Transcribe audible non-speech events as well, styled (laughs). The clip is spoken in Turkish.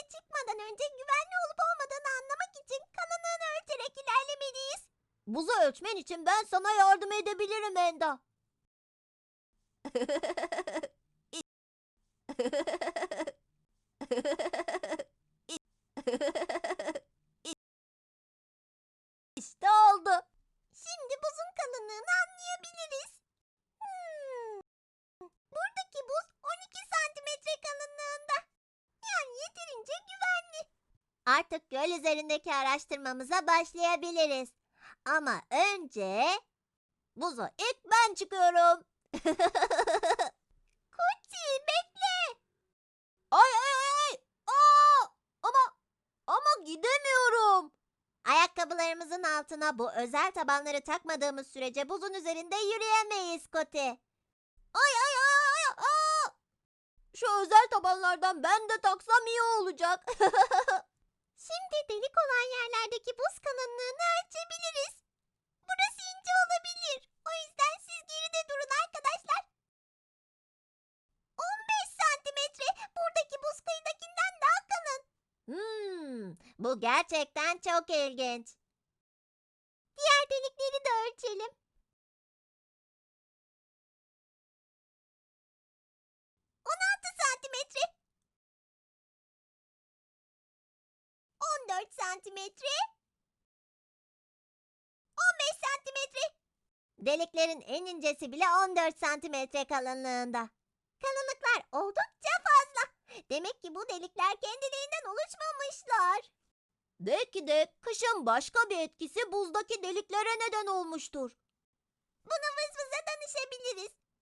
üzerine çıkmadan önce güvenli olup olmadığını anlamak için kalınlığını ölçerek ilerlemeliyiz. Buzu ölçmen için ben sana yardım edebilirim Enda. (laughs) işte oldu. Şimdi buzun kalınlığını anlayabiliriz. Hmm. Buradaki buz 12 santimetre kalınlığında. Yani yeterince güvenli. Artık göl üzerindeki araştırmamıza başlayabiliriz. Ama önce buza ilk ben çıkıyorum. (laughs) Kuti bekle. Ay ay ay ay. Aa! Ama ama gidemiyorum. Ayakkabılarımızın altına bu özel tabanları takmadığımız sürece buzun üzerinde yürüyemeyiz Koti. Ay ay ay ay. Aa! Şu özel tabanlardan ben de taksam iyi olacak. (laughs) Şimdi delik olan yerlerdeki buz kalınlığını ölçebiliriz. Burası ince olabilir. O yüzden siz geride durun arkadaşlar. 15 santimetre. Buradaki buz kıyıdakinden daha kalın. Hmm, bu gerçekten çok ilginç. Diğer delikleri de ölçelim. 14 santimetre. 15 santimetre. Deliklerin en incesi bile 14 santimetre kalınlığında. Kalınlıklar oldukça fazla. Demek ki bu delikler kendiliğinden oluşmamışlar. Belki de kışın başka bir etkisi buzdaki deliklere neden olmuştur. Bunu vız vıza danışabiliriz.